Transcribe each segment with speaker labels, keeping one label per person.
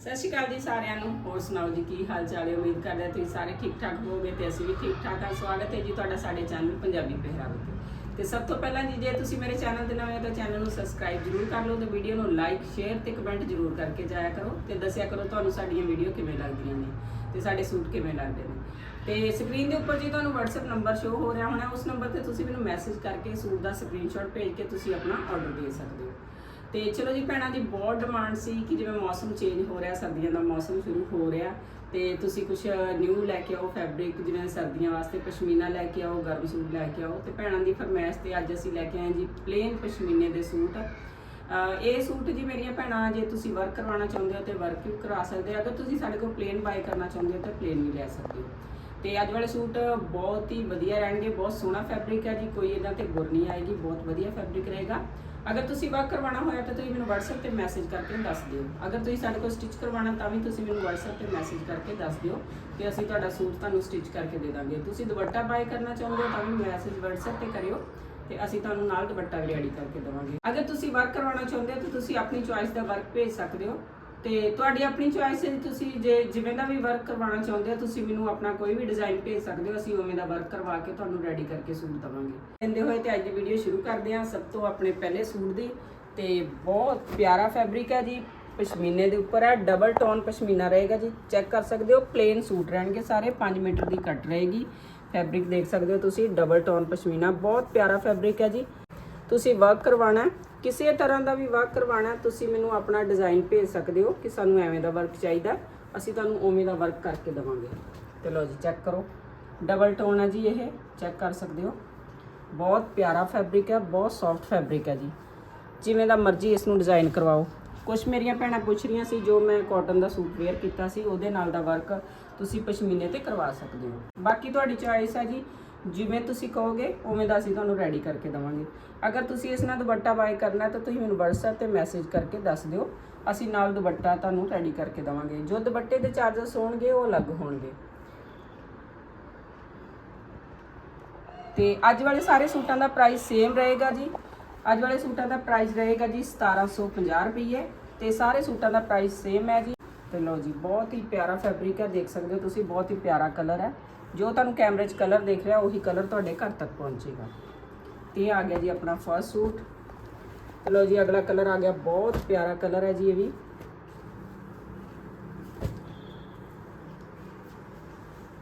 Speaker 1: ਸਤਿ ਸ਼੍ਰੀ ਅਕਾਲ ਜੀ ਸਾਰਿਆਂ ਨੂੰ। ਹੋਰ ਸੁਣਾਓ ਜੀ, ਕੀ ਹਾਲ ਚਾਲ ਹੈ? ਉਮੀਦ ਕਰਦੇ ਹਾਂ ਤੁਸੀਂ ਸਾਰੇ ਠੀਕ ਠਾਕ ਹੋਵੋਗੇ ਤੇ ਅਸੀਂ ਵੀ ਠੀਕ ਠਾਕ ਹਾਂ। ਸਵਾਗਤ ਹੈ ਜੀ ਤੁਹਾਡਾ ਸਾਡੇ ਚੈਨਲ ਪੰਜਾਬੀ ਪਹਿਰਾਵੇ ਤੇ। ਤੇ ਸਭ ਤੋਂ ਪਹਿਲਾਂ ਜੀ, ਜੇ ਤੁਸੀਂ ਮੇਰੇ ਚੈਨਲ ਤੇ ਨਵੇਂ ਹੋ ਤਾਂ ਚੈਨਲ ਨੂੰ ਸਬਸਕ੍ਰਾਈਬ ਜਰੂਰ ਕਰ ਲਓ ਤੇ ਵੀਡੀਓ ਨੂੰ ਲਾਈਕ, ਸ਼ੇਅਰ ਤੇ ਕਮੈਂਟ ਜਰੂਰ ਕਰਕੇ ਜਾਇਆ ਕਰੋ ਤੇ ਦੱਸਿਆ ਕਰੋ ਤੁਹਾਨੂੰ ਸਾਡੀਆਂ ਵੀਡੀਓ ਕਿਵੇਂ ਲੱਗਦੀਆਂ ਨੇ ਤੇ ਸਾਡੇ ਸੂਟ ਕਿਵੇਂ ਲੱਗਦੇ ਨੇ। ਤੇ ਸਕਰੀਨ ਦੇ ਉੱਪਰ ਜੀ ਤੁਹਾਨੂੰ WhatsApp ਨੰਬਰ ਸ਼ੋ ਹੋ ਰਿਹਾ ਹੋਣਾ। ਉਸ ਨੰਬਰ ਤੇ ਤੁਸੀਂ ਮੈਨੂੰ ਮੈਸੇਜ ਕਰਕੇ ਸੂਟ ਦਾ ਸਕਰੀਨਸ਼ਾਟ ਭੇਜ ਕੇ ਤੁਸੀਂ ਆਪਣਾ ਆਰਡਰ ਦੇ ਸਕਦੇ ਹੋ। ਤੇ ਚਲੋ ਜੀ ਭੈਣਾਂ ਦੀ ਬਹੁਤ ਡਿਮਾਂਡ ਸੀ ਕਿ ਜਿਵੇਂ ਮੌਸਮ ਚੇਂਜ ਹੋ ਰਿਹਾ, ਸਰਦੀਆਂ ਦਾ ਮੌਸਮ ਸ਼ੁਰੂ ਹੋ ਰਿਹਾ ਤੇ ਤੁਸੀਂ ਕੁਝ ਨਿਊ ਲੈ ਕੇ ਆਓ ਫੈਬਰਿਕ ਜਿਵੇਂ ਸਰਦੀਆਂ ਵਾਸਤੇ ਪਸ਼ਮੀਨਾ ਲੈ ਕੇ ਆਓ, ਗਰਮ ਸੂਟ ਲੈ ਕੇ ਆਓ ਤੇ ਭੈਣਾਂ ਦੀ ਫਰਮਾਇਸ਼ ਤੇ ਅੱਜ ਅਸੀਂ ਲੈ ਕੇ ਆਏ ਜੀ ਪਲੇਨ ਪਸ਼ਮੀਨੇ ਦੇ ਸੂਟ। ਇਹ ਸੂਟ ਜੀ ਮੇਰੀਆਂ ਭੈਣਾਂ, ਜੇ ਤੁਸੀਂ ਵਰਕ ਕਰਵਾਉਣਾ ਚਾਹੁੰਦੇ ਹੋ ਤੇ ਵਰਕ ਵੀ ਕਰਾ ਸਕਦੇ ਹੋ। ਅਗਰ ਤੁਸੀਂ ਸਾਡੇ ਕੋਲ ਪਲੇਨ ਬਾਈ ਕਰਨਾ ਚਾਹੁੰਦੇ ਹੋ ਤਾਂ ਪਲੇਨ ਵੀ ਲੈ ਸਕਦੇ ਹੋ। ਤੇ ਅੱਜ ਵਾਲੇ ਸੂਟ ਬਹੁਤ ਹੀ ਵਧੀਆ ਰਹਿਣਗੇ, ਬਹੁਤ ਸੋਹਣਾ ਫੈਬਰਿਕ ਹੈ ਜੀ, ਕੋਈ ਇਹਨਾਂ ਤੇ ਗੁਰ ਨਹੀਂ ਆਏਗੀ, ਬਹੁਤ ਵਧੀਆ ਫੈਬਰਿਕ ਰਹੇਗਾ। ਅਗਰ ਤੁਸੀਂ ਵਰਕ ਕਰਵਾਉਣਾ ਹੋਇਆ ਤਾਂ ਤੁਸੀਂ ਮੈਨੂੰ WhatsApp ਤੇ ਮੈਸੇਜ ਕਰਕੇ ਦੱਸ ਦਿਓ। ਅਗਰ ਤੁਸੀਂ ਸਾਡੇ ਕੋਲ ਸਟਿਚ ਕਰਵਾਉਣਾ ਤਾਂ ਵੀ ਤੁਸੀਂ ਮੈਨੂੰ WhatsApp ਤੇ ਮੈਸੇਜ ਕਰਕੇ ਦੱਸ ਦਿਓ ਤੇ ਅਸੀਂ ਤੁਹਾਡਾ ਸੂਟ ਤੁਹਾਨੂੰ ਸਟਿਚ ਕਰਕੇ ਦੇ ਦਾਂਗੇ। ਤੁਸੀਂ ਦੁਪੱਟਾ ਬਾਏ ਕਰਨਾ ਚਾਹੁੰਦੇ ਹੋ ਤਾਂ ਵੀ ਮੈਸੇਜ WhatsApp ਤੇ ਕਰਿਓ ਤੇ ਅਸੀਂ ਤੁਹਾਨੂੰ ਨਾਲ ਦੁਪੱਟਾ ਵੀ ਰੈਡੀ ਕਰਕੇ ਦੇਵਾਂਗੇ। ਅਗਰ ਤੁਸੀਂ ਵਰਕ ਕਰਵਾਉਣਾ ਚਾਹੁੰਦੇ ਹੋ ਤਾਂ ਤੁਸੀਂ ਆਪਣੀ ਚੁਆਇਸ ਦਾ ਵਰਕ ਭੇਜ ਸਕਦੇ ਹੋ। ਤੇ ਤੁਹਾਡੀ ਆਪਣੀ ਚੁਆਇਸ ਹੈ ਤੁਸੀਂ ਜੇ ਜਿਵੇਂ ਦਾ ਵੀ ਵਰਕ ਕਰਵਾਉਣਾ ਚਾਹੁੰਦੇ ਹੋ, ਤੁਸੀਂ ਮੈਨੂੰ ਆਪਣਾ ਕੋਈ ਵੀ ਡਿਜ਼ਾਈਨ ਭੇਜ ਸਕਦੇ ਹੋ, ਅਸੀਂ ਉਵੇਂ ਦਾ ਵਰਕ ਕਰਵਾ ਕੇ ਤੁਹਾਨੂੰ ਰੈਡੀ ਕਰਕੇ ਸੂਟ ਦਵਾਂਗੇ। ਕਹਿੰਦੇ ਹੋਏ ਤੇ ਅੱਜ ਦੀ ਵੀਡੀਓ ਸ਼ੁਰੂ ਕਰਦੇ ਹਾਂ, ਸਭ ਤੋਂ ਆਪਣੇ ਪਹਿਲੇ ਸੂਟ ਦੀ, ਤੇ ਬਹੁਤ ਪਿਆਰਾ ਫੈਬਰਿਕ ਹੈ ਜੀ, ਪਸ਼ਮੀਨੇ ਦੇ ਉੱਪਰ ਹੈ ਡਬਲ ਟੋਨ ਪਸ਼ਮੀਨਾ ਰਹੇਗਾ ਜੀ ਚੈੱਕ ਕਰ ਸਕਦੇ ਹੋ ਪਲੇਨ ਸੂਟ ਰਹਿਣਗੇ ਸਾਰੇ 5 ਮੀਟਰ ਦੀ ਕੱਟ ਰਹੇਗੀ ਫੈਬਰਿਕ ਦੇਖ ਸਕਦੇ ਹੋ ਤੁਸੀਂ ਡਬਲ ਟੋਨ ਪਸ਼ਮੀਨਾ, ਬਹੁਤ ਪਿਆਰਾ ਫੈਬਰਿਕ ਹੈ ਜੀ, ਤੁਸੀਂ ਵਰਕ ਕਰਵਾਉਣਾ ਕਿਸੇ ਤਰ੍ਹਾਂ ਦਾ ਵੀ ਵਰਕ ਕਰਵਾਉਣਾ, ਤੁਸੀਂ ਮੈਨੂੰ ਆਪਣਾ ਡਿਜ਼ਾਈਨ ਭੇਜ ਸਕਦੇ ਹੋ ਕਿ ਸਾਨੂੰ ਐਵੇਂ ਦਾ ਵਰਕ ਚਾਹੀਦਾ। ਅਸੀਂ ਤੁਹਾਨੂੰ ਉਵੇਂ ਦਾ ਵਰਕ ਕਰਕੇ ਦੇਵਾਂਗੇ। ਤੇ ਲਓ ਜੀ ਚੈੱਕ ਕਰੋ। ਡਬਲ ਟੋਨ ਹੈ ਜੀ ਇਹ ਚੈੱਕ ਕਰ ਸਕਦੇ ਹੋ। ਬਹੁਤ ਪਿਆਰਾ ਫੈਬਰਿਕ ਹੈ ਬਹੁਤ ਸੌਫਟ ਫੈਬਰਿਕ ਹੈ ਜੀ। ਜਿਵੇਂ ਦਾ ਮਰਜ਼ੀ ਇਸ ਨੂੰ ਡਿਜ਼ਾਈਨ ਕਰਵਾਓ। ਕੁਝ ਮੇਰੀਆਂ ਭੈਣਾਂ ਪੁੱਛ ਰਹੀਆਂ ਸੀ, ਜੋ ਮੈਂ ਕਾਟਨ ਦਾ ਸੂਟ ਵੇਅਰ ਕੀਤਾ ਸੀ, ਉਹਦੇ ਨਾਲ ਦਾ ਵਰਕ ਤੁਸੀਂ ਪਸ਼ਮੀਨੇ ਤੇ ਕਰਵਾ ਸਕਦੇ ਹੋ। ਬਾਕੀ ਤੁਹਾਡੀ ਚੋਇਸ ਹੈ ਜੀ। ਜਿਵੇਂ ਤੁਸੀਂ ਕਹੋਗੇ, ਉਵੇਂ ਦਾ ਅਸੀਂ ਤੁਹਾਨੂੰ ਰੈਡੀ ਕਰਕੇ ਦੇਵਾਂਗੇ। ਅਗਰ ਤੁਸੀਂ ਇਸ ਨਾਲ ਦੁਪੱਟਾ ਬਾਏ ਕਰਨਾ ਤਾਂ ਤੁਸੀਂ ਮੈਨੂੰ WhatsApp ਤੇ ਮੈਸੇਜ ਕਰਕੇ ਦੱਸ ਦਿਓ। ਅਸੀਂ ਨਾਲ ਦੁਪੱਟਾ ਤੁਹਾਨੂੰ ਰੈਡੀ ਕਰਕੇ ਦੇਵਾਂਗੇ। ਜੋ ਦੁਪੱਟੇ ਦੇ ਚਾਰजेस ਹੋਣਗੇ, ਉਹ ਅਲੱਗ ਹੋਣਗੇ। ਤੇ ਅੱਜ ਵਾਲੇ ਸਾਰੇ ਸੂਟਾਂ ਦਾ ਪ੍ਰਾਈਸ ਸੇਮ ਰਹੇਗਾ ਜੀ। ਅੱਜ ਵਾਲੇ ਸੂਟਾਂ ਦਾ ਪ੍ਰਾਈਸ ਰਹੇਗਾ ਜੀ 1750 ਰੁਪਏ ਤੇ ਸਾਰੇ ਸੂਟਾਂ ਦਾ ਪ੍ਰਾਈਸ ਸੇਮ ਹੈ ਜੀ। ਤੇ ਲਓ ਜੀ, ਬਹੁਤ ਹੀ ਪਿਆਰਾ ਫੈਬਰਿਕ ਹੈ, ਦੇਖ ਸਕਦੇ ਹੋ ਤੁਸੀਂ, ਬਹੁਤ ਹੀ ਪਿਆਰਾ ਕਲਰ ਹੈ। ਜੋ ਤੁਹਾਨੂੰ ਕੈਮਰੇ 'ਚ ਕਲਰ ਦੇਖ ਰਿਹਾ, ਉਹੀ ਕਲਰ ਤੁਹਾਡੇ ਘਰ ਤੱਕ ਪਹੁੰਚੇਗਾ। ਤੇ ਆ ਗਿਆ ਜੀ ਆਪਣਾ ਫਰਸਟ ਸੂਟ ਤੇ ਲਓ ਜੀ, ਅਗਲਾ ਕਲਰ ਆ ਗਿਆ, ਬਹੁਤ ਪਿਆਰਾ ਕਲਰ ਹੈ ਜੀ ਇਹ ਵੀ।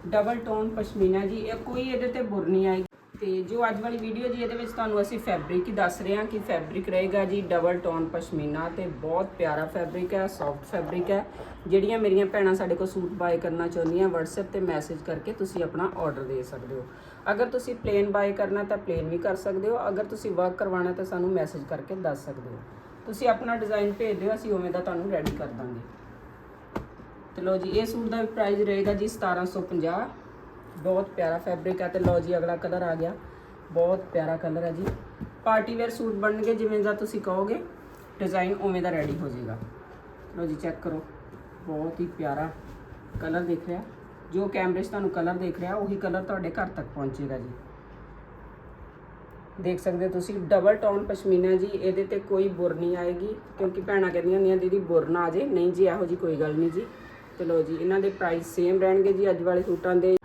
Speaker 1: ਡਬਲ ਟੋਨ ਪਸ਼ਮੀਨਾ ਜੀ, ਇਹ ਕੋਈ ਇਹਦੇ ਤੇ ਬੁਰ ਨਹੀਂ ਆਏਗੀ। ਤੇ ਜੋ ਅੱਜ ਵਾਲੀ ਵੀਡੀਓ ਜੀ, ਇਹਦੇ ਵਿੱਚ ਤੁਹਾਨੂੰ ਅਸੀਂ ਫੈਬਰਿਕ ਹੀ ਦੱਸ ਰਹੇ ਹਾਂ ਕਿ ਫੈਬਰਿਕ ਰਹੇਗਾ ਜੀ ਡਬਲ ਟੋਨ ਪਸ਼ਮੀਨਾ ਤੇ ਬਹੁਤ ਪਿਆਰਾ ਫੈਬਰਿਕ ਹੈ ਸੌਫਟ ਫੈਬਰਿਕ ਹੈ। ਜਿਹੜੀਆਂ ਮੇਰੀਆਂ ਭੈਣਾਂ ਸਾਡੇ ਕੋਲ ਸੂਟ ਬਾਏ ਕਰਨਾ ਚਾਹੁੰਦੀਆਂ, WhatsApp ਤੇ ਮੈਸੇਜ ਕਰਕੇ ਤੁਸੀਂ ਆਪਣਾ ਆਰਡਰ ਦੇ ਸਕਦੇ ਹੋ। ਅਗਰ ਤੁਸੀਂ ਪਲੇਨ ਬਾਏ ਕਰਨਾ ਤਾਂ ਪਲੇਨ ਵੀ ਕਰ ਸਕਦੇ ਹੋ, ਅਗਰ ਤੁਸੀਂ ਵਰਕ ਕਰਵਾਉਣਾ ਤਾਂ ਸਾਨੂੰ ਮੈਸੇਜ ਕਰਕੇ ਦੱਸ ਸਕਦੇ ਹੋ। ਤੁਸੀਂ ਆਪਣਾ ਡਿਜ਼ਾਈਨ ਭੇਜ ਦਿਓ, ਅਸੀਂ ਉਵੇਂ ਦਾ ਤੁਹਾਨੂੰ ਰੈਡੀ ਕਰ ਦਾਂਗੇ। ਤੇ ਲੋ ਜੀ, ਇਹ ਸੂਟ ਦਾ ਪ੍ਰਾਈਸ ਰਹੇਗਾ ਜੀ 1750 ਬਹੁਤ ਪਿਆਰਾ ਫੈਬਰਿਕ ਹੈ ਤੇ ਲੋ ਜੀ, ਅਗਲਾ ਕਲਰ ਆ ਗਿਆ। ਬਹੁਤ ਪਿਆਰਾ ਕਲਰ ਹੈ ਜੀ। ਪਾਰਟੀ ਵੇਅਰ ਸੂਟ ਬਣਨਗੇ ਜਿਵੇਂ ਦਾ ਤੁਸੀਂ ਕਹੋਗੇ ਡਿਜ਼ਾਈਨ ਉਵੇਂ ਦਾ ਰੈਡੀ ਹੋ ਜਾਏਗਾ। ਲੋ ਜੀ ਚੈੱਕ ਕਰੋ। ਬਹੁਤ ਹੀ ਪਿਆਰਾ ਕਲਰ ਦਿਖ ਰਿਹਾ। ਜੋ ਕੈਮਰੇ 'ਚ ਤੁਹਾਨੂੰ ਕਲਰ ਦਿਖ ਰਿਹਾ, ਉਹੀ ਕਲਰ ਤੁਹਾਡੇ ਘਰ ਤੱਕ ਪਹੁੰਚੇਗਾ ਜੀ। ਦੇਖ ਸਕਦੇ ਹੋ ਤੁਸੀਂ ਡਬਲ ਟੋਨ ਪਸ਼ਮੀਨਾ ਜੀ, ਇਹਦੇ ਤੇ ਕੋਈ ਬੁਰ ਨਹੀਂ ਆਏਗੀ, ਕਿਉਂਕਿ ਭੈਣਾਂ ਕਹਿੰਦੀਆਂ ਹੁੰਦੀਆਂ, ਦੀਦੀ, ਬੁਰ ਨਾ ਆ ਜੇ ਨਹੀਂ ਜੀ, ਇਹੋ ਜੀ ਕੋਈ ਗੱਲ ਨਹੀਂ ਜੀ। ਤੇ ਲੋ ਜੀ, ਇਹਨਾਂ ਦੇ ਪ੍ਰਾਈਸ ਸੇਮ ਰਹਿਣਗੇ ਜੀ, ਅੱਜ ਵਾਲੇ ਸੂਟਾਂ ਦੇ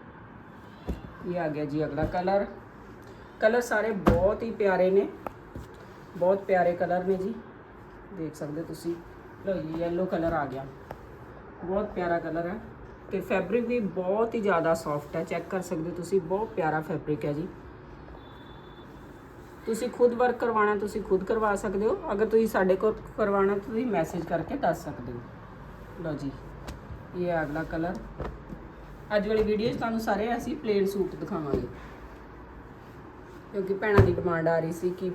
Speaker 1: ਇਹ ਆ ਗਿਆ ਜੀ ਅਗਲਾ ਕਲਰ। ਕਲਰ ਸਾਰੇ ਬਹੁਤ ਹੀ ਪਿਆਰੇ ਨੇ। ਬਹੁਤ ਪਿਆਰੇ ਕਲਰ ਨੇ ਜੀ। ਦੇਖ ਸਕਦੇ ਹੋ ਤੁਸੀਂ। ਲੋ ਜੀ, yellow ਕਲਰ ਆ ਗਿਆ। ਬਹੁਤ ਪਿਆਰਾ ਕਲਰ ਹੈ। ਤੇ ਫੈਬਰਿਕ ਵੀ ਬਹੁਤ ਹੀ ਜ਼ਿਆਦਾ ਸੌਫਟ ਹੈ। ਚੈੱਕ ਕਰ ਸਕਦੇ ਹੋ ਤੁਸੀਂ, ਬਹੁਤ ਪਿਆਰਾ ਫੈਬਰਿਕ ਹੈ ਜੀ। ਤੁਸੀਂ ਖੁਦ ਵਰਕ ਕਰਵਾਉਣਾ, ਤੁਸੀਂ ਖੁਦ ਕਰਵਾ ਸਕਦੇ ਹੋ। ਅਗਰ ਤੁਸੀਂ ਸਾਡੇ ਕੋਲ ਕਰਵਾਉਣਾ, ਤੁਸੀਂ ਮੈਸੇਜ ਕਰਕੇ ਦੱਸ ਸਕਦੇ ਹੋ। ਲਓ ਜੀ, ਇਹ ਹੈ ਅਗਲਾ ਕਲਰ। ਅੱਜ ਵਾਲੀ ਵੀਡੀਓ 'ਚ ਤੁਹਾਨੂੰ ਸਾਰੇ ਅਸੀਂ ਪਲੇਨ ਸੂਟ ਦਿਖਾਵਾਂਗੇ। ਕਿਉਂਕਿ ਭੈਣਾਂ ਦੀ ਡਿਮਾਂਡ ਆ ਰਹੀ ਸੀ ਕਿ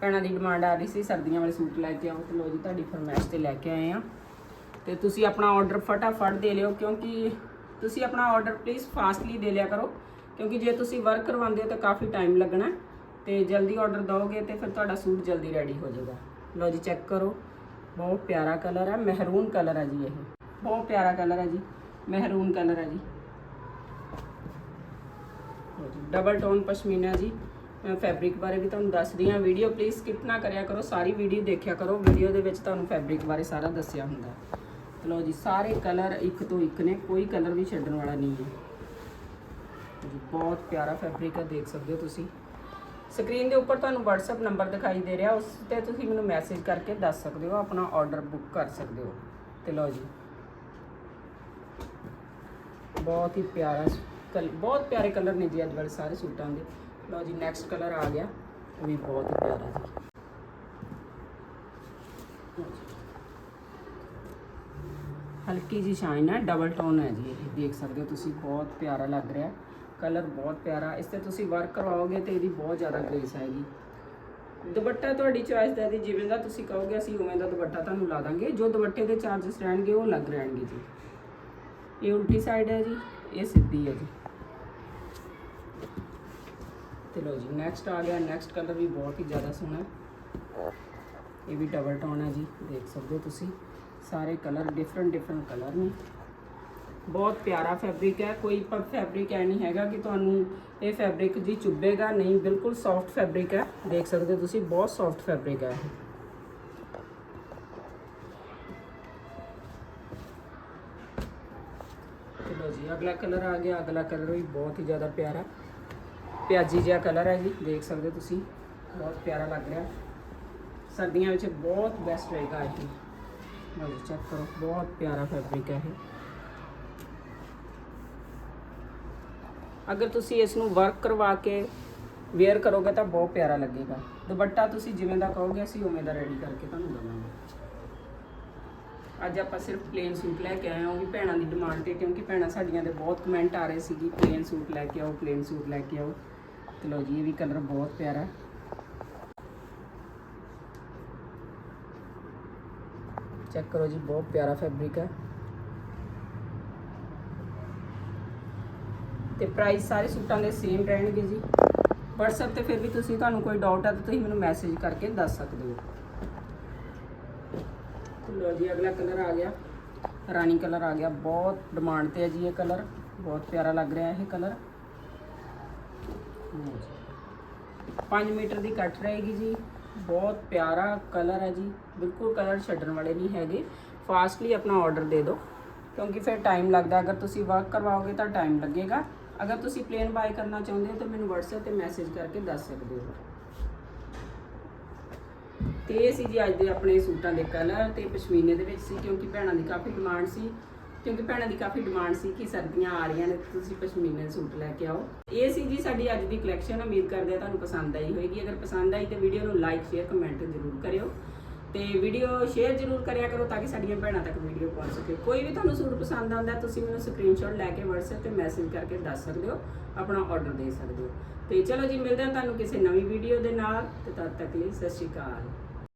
Speaker 1: ਭੈਣਾਂ ਦੀ ਡਿਮਾਂਡ ਆ ਰਹੀ ਸੀ ਸਰਦੀਆਂ ਵਾਲੇ ਸੂਟ ਲੈ ਕੇ ਆਓ ਤੇ ਲਓ ਜੀ, ਤੁਹਾਡੀ ਫਰਮਾਇਸ਼ ਤੇ ਲੈ ਕੇ ਆਏ ਆ ਤੇ ਤੁਸੀਂ ਆਪਣਾ ਆਰਡਰ ਫਟਾਫਟ ਦੇ ਲਿਓ, ਕਿਉਂਕਿ ਤੁਸੀਂ ਆਪਣਾ ਆਰਡਰ ਪਲੀਜ਼ ਫਾਸਟਲੀ ਦੇ ਲਿਆ ਕਰੋ। ਕਿਉਂਕਿ ਜੇ ਤੁਸੀਂ ਵਰਕ ਕਰਵਾਉਂਦੇ ਹੋ ਤਾਂ ਕਾਫੀ ਟਾਈਮ ਲੱਗਣਾ ਹੈ। ਤੇ ਜਲਦੀ ਆਰਡਰ ਦਿਓਗੇ ਤੇ ਫਿਰ ਤੁਹਾਡਾ ਸੂਟ ਜਲਦੀ ਰੈਡੀ ਹੋ ਜਾਏਗਾ ਲਓ ਜੀ ਚੈੱਕ ਕਰੋ। ਬਹੁਤ ਪਿਆਰਾ ਕਲਰ ਹੈ ਮਹਿਰੂਨ ਕਲਰ ਹੈ ਜੀ ਇਹ। ਬਹੁਤ ਪਿਆਰਾ ਕਲਰ ਹੈ ਜੀ ਮਹਿਰੂਨ ਕਲਰ ਹੈ ਜੀ। ਡਬਲ ਟੋਨ ਪਸ਼ਮੀਨਾ ਜੀ। ਮੈਂ ਫੈਬਰਿਕ ਬਾਰੇ ਵੀ ਤੁਹਾਨੂੰ ਦੱਸਦੀ ਹਾਂ। ਵੀਡੀਓ ਪਲੀਜ਼ ਸਕਿਪ ਨਾ ਕਰਿਆ ਕਰੋ। ਸਾਰੀ ਵੀਡੀਓ ਦੇਖਿਆ ਕਰੋ। ਵੀਡੀਓ ਦੇ ਵਿੱਚ ਤੁਹਾਨੂੰ ਫੈਬਰਿਕ ਬਾਰੇ ਸਾਰਾ ਦੱਸਿਆ ਹੁੰਦਾ। ਹੈ। ਲਓ ਜੀ, ਸਾਰੇ ਕਲਰ ਇੱਕ ਤੋਂ ਇੱਕ ਨੇ। ਕੋਈ ਕਲਰ ਵੀ ਛੱਡਣ ਵਾਲਾ ਨਹੀਂ ਹੈ। ਜੀ ਬਹੁਤ ਪਿਆਰਾ ਫੈਬਰਿਕ ਹੈ, ਦੇਖ ਸਕਦੇ ਹੋ ਤੁਸੀਂ। ਸਕਰੀਨ ਦੇ ਉੱਪਰ ਤੁਹਾਨੂੰ WhatsApp ਨੰਬਰ ਦਿਖਾਈ ਦੇ ਰਿਹਾ। ਉਸ ਤੇ ਤੁਸੀਂ ਮੈਨੂੰ ਮੈਸੇਜ ਕਰਕੇ ਦੱਸ ਸਕਦੇ ਹੋ। ਆਪਣਾ ਆਰਡਰ ਬੁੱਕ ਕਰ ਸਕਦੇ ਹੋ। ਤੇ ਲਓ ਜੀ। ਬਹੁਤ ਹੀ ਪਿਆਰਾ ਕਲ, ਬਹੁਤ ਪਿਆਰੇ ਕਲਰ ਨੇ ਜੀ ਅੱਜ ਵਾਲੇ ਸਾਰੇ ਸੂਟਾਂ ਦੇ। ਲਓ ਜੀ ਨੈਕਸਟ ਕਲਰ ਆ ਗਿਆ। ਉਹ ਵੀ ਬਹੁਤ ਹੀ ਪਿਆਰਾ ਜੀ। ਹਲਕੀ ਜੀ ਸ਼ਾਈਨ ਹੈ ਡਬਲ ਟੋਨ ਹੈ ਜੀ ਇਹ, ਦੇਖ ਸਕਦੇ ਹੋ ਤੁਸੀਂ, ਬਹੁਤ ਪਿਆਰਾ ਲੱਗ ਰਿਹਾ। ਕਲਰ ਬਹੁਤ ਪਿਆਰਾ, ਇਸ ਤੇ ਤੁਸੀਂ ਵਰਕ ਕਰਵਾਓਗੇ ਤੇ ਇਹਦੀ ਬਹੁਤ ਜ਼ਿਆਦਾ ਗ੍ਰੇਸ ਆਏਗੀ। ਦੁਪੱਟਾ ਤੁਹਾਡੀ ਚੋਇਸ ਦਾ ਜੀ, ਜਿਵੇਂ ਦਾ ਤੁਸੀਂ ਕਹੋਗੇ, ਅਸੀਂ ਉਵੇਂ ਦਾ ਦੁਪੱਟਾ ਤੁਹਾਨੂੰ ਲਾ ਦਾਂਗੇ। ਜੋ ਦੁਪੱਟੇ ਦੇ ਚਾਰजेस ਰਹਿਣਗੇ, ਉਹ ਲੱਗ ਰਹਿਣਗੇ ਜੀ। ਇਹ ਉਲਟੀ ਸਾਈਡ ਹੈ ਜੀ, ਇਹ ਸਿੱਧੀ ਹੈ ਜੀ। ਤੇ ਲੋ ਜੀ ਨੈਕਸਟ ਆ ਗਿਆ ਨੈਕਸਟ ਕਲਰ ਵੀ ਬਹੁਤ ਹੀ ਜ਼ਿਆਦਾ ਸੋਹਣਾ ਇਹ ਵੀ ਡਬਲ ਟੋਨ ਹੈ ਜੀ, ਦੇਖ ਸਕਦੇ ਹੋ ਤੁਸੀਂ। ਸਾਰੇ ਕਲਰ ਡਿਫਰੈਂਟ ਡਿਫਰੈਂਟ ਕਲਰ ਨੇ। ਬਹੁਤ ਪਿਆਰਾ ਫੈਬਰਿਕ ਹੈ, ਕੋਈ ਪਰ ਫੈਬਰਿਕ ਐ ਨਹੀਂ ਹੈਗਾ ਕਿ ਤੁਹਾਨੂੰ ਇਹ ਫੈਬਰਿਕ ਜੀ ਚੁੱਭੇਗਾ ਨਹੀਂ, ਬਿਲਕੁਲ ਸੌਫਟ ਫੈਬਰਿਕ ਹੈ। ਦੇਖ ਸਕਦੇ ਹੋ ਤੁਸੀਂ, ਬਹੁਤ ਸੌਫਟ ਫੈਬਰਿਕ ਹੈ ਇਹ। ਚਲੋ ਜੀ, ਅਗਲਾ ਕਲਰ ਆ ਗਿਆ, ਅਗਲਾ ਕਲਰ ਵੀ ਬਹੁਤ ਹੀ ਜ਼ਿਆਦਾ ਪਿਆਰਾ। ਪਿਆਜੀ ਜਿਹਾ ਕਲਰ ਹੈ ਜੀ, ਦੇਖ ਸਕਦੇ ਹੋ ਤੁਸੀਂ, ਬਹੁਤ ਪਿਆਰਾ ਲੱਗ ਰਿਹਾ। ਸਰਦੀਆਂ ਵਿੱਚ ਬਹੁਤ ਬੈਸਟ ਰਹੇਗਾ ਇਹ। ਲਓ ਚੈੱਕ ਕਰੋ, ਬਹੁਤ ਪਿਆਰਾ ਫੈਬਰਿਕ ਹੈ ਇਹ। ਅਗਰ ਤੁਸੀਂ ਇਸ ਨੂੰ ਵਰਕ ਕਰਵਾ ਕੇ ਵੇਅਰ ਕਰੋਗੇ ਤਾਂ ਬਹੁਤ ਪਿਆਰਾ ਲੱਗੇਗਾ। ਦੁਪੱਟਾ ਤੁਸੀਂ ਜਿਵੇਂ ਦਾ ਕਹੋਗੇ, ਅਸੀਂ ਉਵੇਂ ਦਾ ਰੈਡੀ ਕਰਕੇ ਤੁਹਾਨੂੰ ਦਵਾਂਗੇ। ਅੱਜ ਆਪਾਂ ਸਿਰਫ ਪਲੇਨ ਸੂਟ ਲੈ ਕੇ ਆਏ ਹਾਂ, ਉਹ ਵੀ ਭੈਣਾਂ ਦੀ ਡਿਮਾਂਡ ਤੇ, ਕਿਉਂਕਿ ਭੈਣਾਂ ਸਾਡੀਆਂ ਦੇ ਬਹੁਤ ਕਮੈਂਟ ਆ ਰਹੇ ਸੀ ਕਿ ਪਲੇਨ ਸੂਟ ਲੈ ਕੇ ਆਓ ਪਲੇਨ ਸੂਟ ਲੈ ਕੇ ਆਓ। ਤੇ ਲਓ ਜੀ, ਇਹ ਵੀ ਕਲਰ ਬਹੁਤ ਪਿਆਰਾ। ਚੈੱਕ ਕਰੋ ਜੀ, ਬਹੁਤ ਪਿਆਰਾ ਫੈਬਰਿਕ ਹੈ। ਤੇ ਪ੍ਰਾਈਸ ਸਾਰੇ ਸੂਟਾਂ ਦੇ ਸੇਮ ਰਹਿਣਗੇ ਜੀ। WhatsApp ਤੇ ਫਿਰ ਵੀ ਤੁਸੀਂ, ਤੁਹਾਨੂੰ ਕੋਈ ਡਾਊਟ ਹੈ ਤਾਂ ਤੁਸੀਂ ਮੈਨੂੰ ਮੈਸੇਜ ਕਰਕੇ ਦੱਸ ਸਕਦੇ ਹੋ। ਤੇ ਲਓ ਜੀ, ਅਗਲਾ ਕਲਰ ਆ ਗਿਆ। ਰਾਣੀ ਕਲਰ ਆ ਗਿਆ। ਬਹੁਤ ਡਿਮਾਂਡ ਤੇ ਹੈ ਜੀ ਇਹ ਕਲਰ ਬਹੁਤ ਪਿਆਰਾ ਲੱਗ ਰਿਹਾ ਇਹ ਕਲਰ 5 ਮੀਟਰ ਦੀ ਕੱਟ ਰਹੇਗੀ ਜੀ। ਬਹੁਤ ਪਿਆਰਾ ਕਲਰ ਹੈ ਜੀ। ਬਿਲਕੁਲ ਕਲਰ ਛੱਡਣ ਵਾਲੇ ਨਹੀਂ ਹੈਗੇ। ਫਾਸਟਲੀ ਆਪਣਾ ਆਰਡਰ ਦੇ ਦਿਓ। ਕਿਉਂਕਿ ਫਿਰ ਟਾਈਮ ਲੱਗਦਾ। ਅਗਰ ਤੁਸੀਂ ਵਰਕ ਕਰਵਾਓਗੇ ਤਾਂ ਟਾਈਮ ਲੱਗੇਗਾ। ਅਗਰ ਤੁਸੀਂ ਪਲੇਨ ਬਾਈ ਕਰਨਾ ਚਾਹੁੰਦੇ ਹੋ ਤਾਂ ਮੈਨੂੰ WhatsApp ਤੇ ਮੈਸੇਜ ਕਰਕੇ ਦੱਸ ਸਕਦੇ ਹੋ। ਤੇ ਇਹ ਸੀ ਜੀ ਅੱਜ ਦੇ ਆਪਣੇ ਸੂਟਾਂ ਦੇ ਕਲਰ ਤੇ ਪਸ਼ਮੀਨੇ ਦੇ ਵਿੱਚ ਸੀ, ਕਿਉਂਕਿ ਭੈਣਾਂ ਦੀ ਕਾਫੀ ਡਿਮਾਂਡ ਸੀ। ਕਿਉਂਕਿ ਭੈਣਾਂ ਦੀ ਕਾਫੀ ਡਿਮਾਂਡ ਸੀ ਕਿ ਸਰਦੀਆਂ ਆ ਰਹੀਆਂ ਨੇ ਤੁਸੀਂ ਪਸ਼ਮੀਨੇ ਸੂਟ ਲੈ ਕੇ ਆਓ। ਇਹ ਸੀ ਜੀ ਸਾਡੀ ਅੱਜ ਦੀ ਕਲੈਕਸ਼ਨ ਉਮੀਦ ਕਰਦੇ ਹਾਂ ਤੁਹਾਨੂੰ ਪਸੰਦ ਆਈ ਹੋਵੇਗੀ ਅਗਰ ਪਸੰਦ ਆਈ ਤਾਂ ਵੀਡੀਓ ਨੂੰ ਲਾਈਕ ਸ਼ੇਅਰ ਕਮੈਂਟ ਜ਼ਰੂਰ ਕਰਿਓ। ਤੇ ਵੀਡੀਓ ਸ਼ੇਅਰ ਜ਼ਰੂਰ ਕਰਿਆ ਕਰੋ ਤਾਂ ਕਿ ਸਾਡੀਆਂ ਭੈਣਾਂ ਤੱਕ ਵੀਡੀਓ ਪਹੁੰਚ ਸਕੇ। ਕੋਈ ਵੀ ਤੁਹਾਨੂੰ ਸੂਟ ਪਸੰਦ ਆਉਂਦਾ, ਤੁਸੀਂ ਮੈਨੂੰ ਸਕਰੀਨਸ਼ਾਟ ਲੈ ਕੇ WhatsApp ਤੇ ਮੈਸੇਜ ਕਰਕੇ ਦੱਸ ਸਕਦੇ ਹੋ, ਆਪਣਾ ਆਰਡਰ ਦੇ ਸਕਦੇ ਹੋ। ਤੇ ਚਲੋ ਜੀ, ਮਿਲਦੇ ਹਾਂ ਤੁਹਾਨੂੰ ਕਿਸੇ ਨਵੀਂ ਵੀਡੀਓ ਦੇ ਨਾਲ। ਤੇ ਤਦ ਤੱਕ ਲਈ ਸਤਿ ਸ਼੍ਰੀ ਅਕਾਲ।